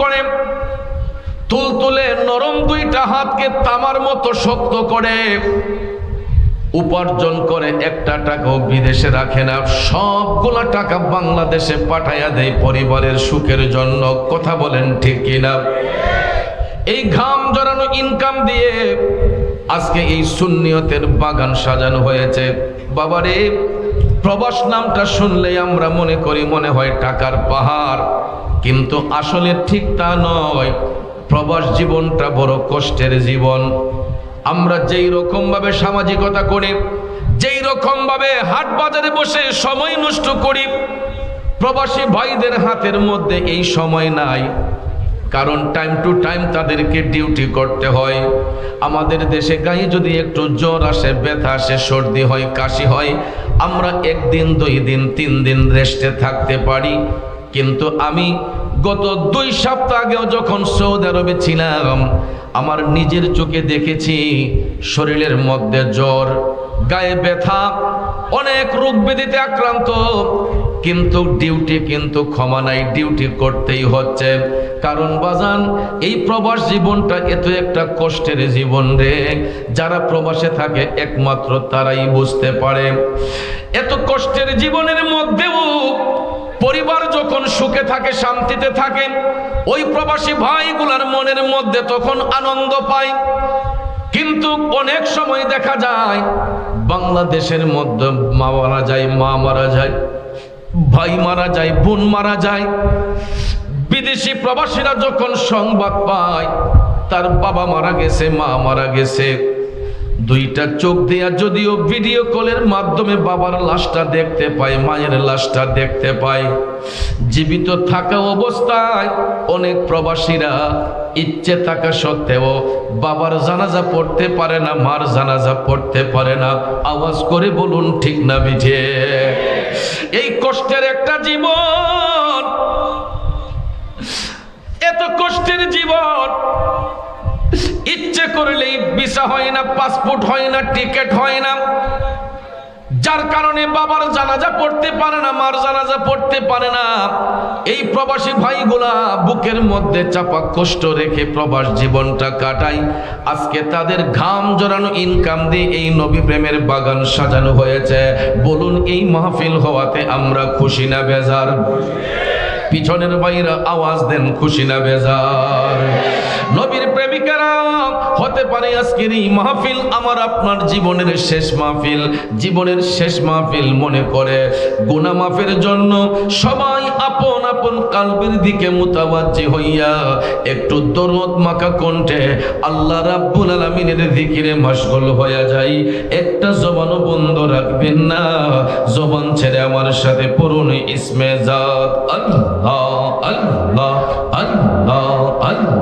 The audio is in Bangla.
করে। তুলতুলে নরম দুইটা হাতকে তামার মতো শক্ত করে উপার্জন করে একটা টাকাও বিদেশে রাখে না। সবগুলা টাকা বাংলাদেশে পাঠাইয়া দেয় পরিবারের সুখের জন্য। কথা বলেন ঠিক কিনা? এই ঘাম জড়ানো ইনকাম দিয়ে আজকে এই সুন্নিয়তের বাগান সাজানো হয়েছে। বাবারে, প্রবাস নামটা শুনলে আমরা মনে করি মনে হয় টাকার পাহাড়। কিন্তু আসলে ঠিক তা নয়। প্রবাস জীবনটা বড় কষ্টের জীবন। আমরা যেই রকম ভাবে সামাজিকতা করি, যেই রকম ভাবে হাট বাজারে বসে সময় নষ্ট করি, প্রবাসী ভাইদের হাতের মধ্যে এই সময় নাই। কারণ টাইম টু টাইম তাদেরকে ডিউটি করতে হয়। আমাদের দেশে গায়ে যদি একটু জ্বর আসে, ব্যথা আসে, সর্দি হয়, কাশি হয়, আমরা একদিন, দুই দিন, তিন দিন রেস্টে থাকতে পারি। কিন্তু আমি গত দুই সপ্তাহ আগেও যখন সৌদি আরবে ছিলাম, আমার নিজের চোখে দেখেছি শরীরের মধ্যে জ্বর, গায়ে ব্যথা, অনেক রোগ ব্যাধিতে আক্রান্ত। কিন্তু ডিউটি কিন্তু ক্ষমা নাই, ডিউটি করতেই হচ্ছে। কারণ বাজান, এই প্রবাস জীবনটা এত একটা কষ্টের জীবন রে। যারা প্রবাসে থাকে, একমাত্র তারাই বুঝতে পারে। এত কষ্টের জীবনের মধ্যেও পরিবার যখন সুখে থাকে, শান্তিতে থাকে, ওই প্রবাসী ভাইগুলার মনের মধ্যে তখন আনন্দ পায়। কিন্তু অনেক সময় দেখা যায়, বাংলাদেশের মধ্যে মা মারা যায়, মা মারা যায়, ভাই মারা যায়, বোন মারা যায়। বিদেশি প্রবাসীরা যখন সংবাদ পায়, তার বাবা মারা গেছে, মা মারা গেছে। দুইটা চোখ দিয়া যদিও ভিডিও কলের মাধ্যমে বাবার লাশটা দেখতে পায়, মায়ের লাশটা দেখতে পায়। জীবিত থাকা অবস্থায় অনেক প্রবাসীরা ইচ্ছে থাকা সত্ত্বেও বাবার জানাজা পড়তে পারে না, মার জানাজা পড়তে পারে না। আওয়াজ করে বলুন, ঠিক না বিঠে এই কষ্টের একটা জীবন, এত কষ্টের জীবন করলেই ভিসা হয় না, পাসপোর্ট হয় না, টিকিট হয় না। যার কারণে বাবার জানাজা পড়তে পারে না, মার জানাজা পড়তে পারে না। এই প্রবাসী ভাইগুলা বুকের মধ্যে চাপা কষ্ট রেখে প্রবাস জীবনটা কাটায়। আজকে তাদের ঘাম জড়ানো ইনকাম দিয়ে এই নবী প্রেমের বাগান সাজানো হয়েছে। বলুন, এই মাহফিল হওয়াতে আমরা খুশি না বেজার? পিছনের বাইরা আওয়াজ দেন, খুশি না বেজার? নবীর প্রেমিকারা হতে পারে আজকের এই মাহফিল, আমার আপনার জীবনের শেষ মাহফিল। জীবনের শেষ মাহফিল মনে করে গুনা মাফের জন্য সবাই আপন আপন কালবের দিকে মুতাবাজ্জি হইয়া একটু দরদ মাখা কণ্ঠে আল্লাহ রাব্বুল আলামিনের দিকিরে মশগুল হয়ে যাই। একটা জবানও বন্ধ রাখবেন না। জবান ছেড়ে আমার সাথে পড়ুন ইসমে জাত। আল্লাহ আল্লাহ আল্লাহ আল্লাহ।